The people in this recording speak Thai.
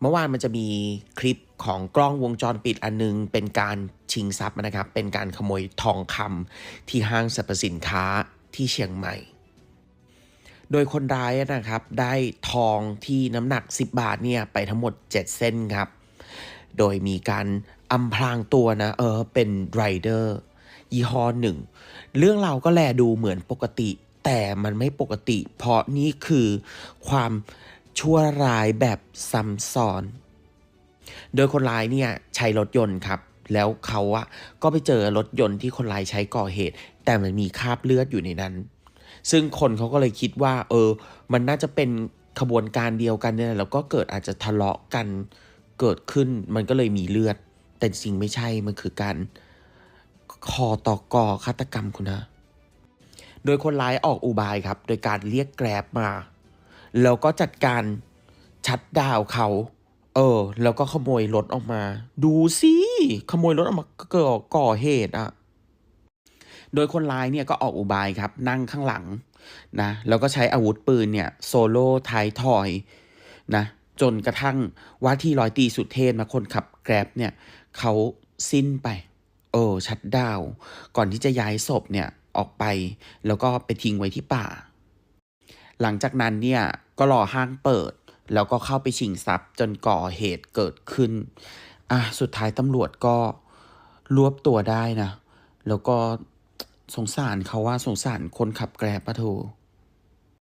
เมื่อวานมันจะมีคลิปของกล้องวงจรปิดอันนึง เป็นการชิงทรัพย์นะครับ เป็นการขโมยทองคำที่ห้างสรรพสินค้าที่เชียงใหม่ โดยคนร้ายนะครับ ได้ทองที่น้ำหนัก 10 บาทเนี่ยไปทั้งหมด 7 เส้นครับ โดยมีการอำพรางตัวนะ เออ เป็นไรเดอร์ยี่ห้อหนึ่ง เรื่องเราก็แลดูเหมือนปกติ แต่มันไม่ปกติ เพราะนี่คือความ ชั่วร้ายแบบซ้ำซ้อน โดยคนร้ายเนี่ยใช้รถยนต์ครับ แล้วเขาอะก็ไปเจอรถยนต์ที่คนร้ายใช้ก่อเหตุ แต่มันมีคราบเลือดอยู่ในนั้น ซึ่งคนเขาก็เลยคิดว่า เออ มันน่าจะเป็นขบวนการเดียวกันเนี่ยแหละแล้วก็เกิดอาจจะทะเลาะกันเกิดขึ้น มันก็เลยมีเลือด แต่จริงไม่ใช่ มันคือการคอต่อกอฆาตกรรมคุณนะ โดยคนร้ายออกอุบายครับ โดยการเรียกแกร็บมา แล้วก็จัดการชัดดาวเขา เออ แล้วก็ขโมยรถออกมา ดูสิขโมยรถออกมาก่ก่อเหตุอะโดยคนร้ายเนี่ยก็ออกอุบายครับ นั่งข้างหลังนะแล้วก็ใช้อาวุธปืนเนี่ยโซโล่ท้ายทอยนะจนกระทั่งว่าที่ร้อยตีสุดเทพนะคนขับแกร็บเนี่ยเขาสิ้นไปเออชัดดาว ก่อนที่จะย้ายศพเนี่ยออกไป แล้วก็ไปทิ้งไว้ที่ป่า หลังจากนั้นเนี่ยก็รอห้างเปิด แล้วก็เข้าไปชิงทรัพย์จนก่อเหตุเกิดขึ้นอะสุดท้ายตำรวจก็รวบตัวได้นะ แล้วก็สงสารเขาว่าสงสารคนขับแกร็บปะโท